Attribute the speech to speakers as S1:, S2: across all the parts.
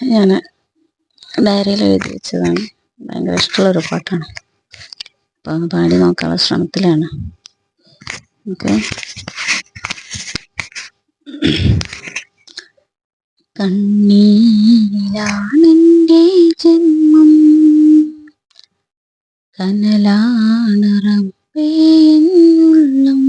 S1: ഞാൻ ഡയറിയിൽ എഴുതി വെച്ചതാണ്. ഭയങ്കര ഇഷ്ടമുള്ളൊരു പാട്ടാണ്. അപ്പോൾ ഒന്ന് പാടി നോക്കാനുള്ള ശ്രമത്തിലാണ്. ഓക്കെ. കണ്ണീരിലാണെന്റെ ജന്മം. കനലാണ് റബ്ബേന്നുള്ളം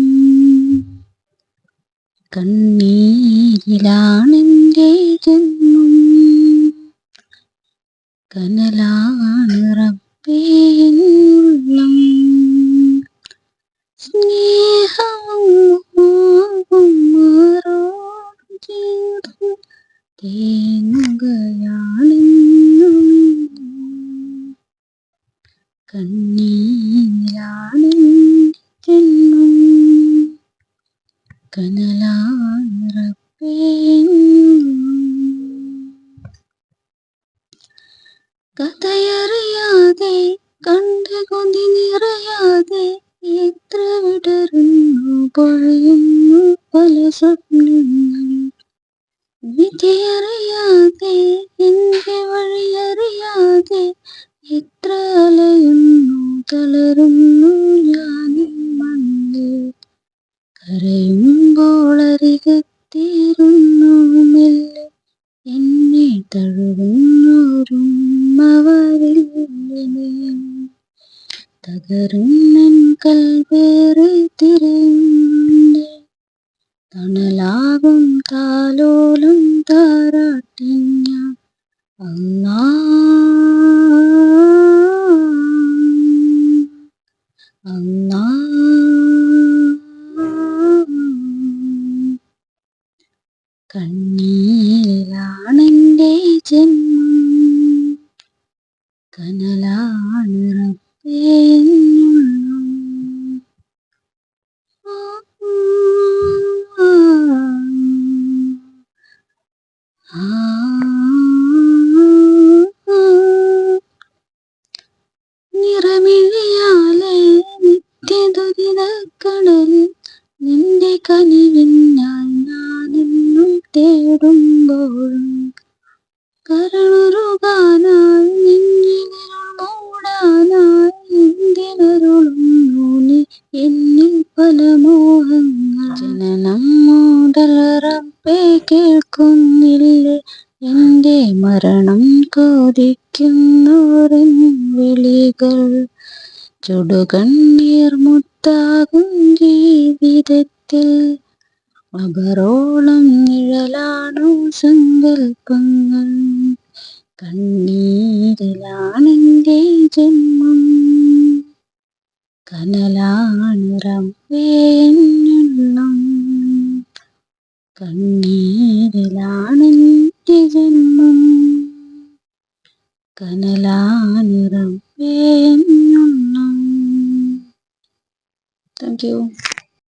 S1: കനലാണ് റബ്ബേന്നുള്ളം സ്നേഹവും മാറോട് ചേർന്ന് തേങ്ങുകയാണെന്നും കണ്ണീരാണെന്നും ജന്മം. പല സ്വപ്നങ്ങൾ വിധിയറിയാതെ വഴിയറിയാതെ എത്ര അലയുന്നു തളരുന്നു ഞാൻ മണ്ണിൽ. കരയുമ്പോൾ അരികത്തേരുന്നു മെല്ലെ എന്നെ തഴുകുന്നോരും അവരില്ലെയും തകരുന്നൻ കൽവേറെ തിരയുന്നേ തണലാകും താലോലും താരാട്ടിഞ്ഞ അല്ലാ കണ്ണീരിലാണെന്റെ ജന്മം. കനലാണ് നിറമിഴിയാലെ നിത്യദുരിതക്കടലിൽ നിന്റെ ഞാൻ ഞാനെന്നും തേടുമ്പോഴും മരണം കൊതിക്കുന്നോരൻ വിളികൾ. ചുടുകണ്ണീർ മുത്താകും ജീവിതത്തിൽ. അപരോളം നിഴലാണു സങ്കൽപ്പങ്ങൾ. കണ്ണീരിലാണെന്റെ ജന്മം. കനലാണ് വേണം കണ്ണീരിലാണെന്റെ കനലാണ് റബ്ബേന്നുള്ളം താങ്ക് യു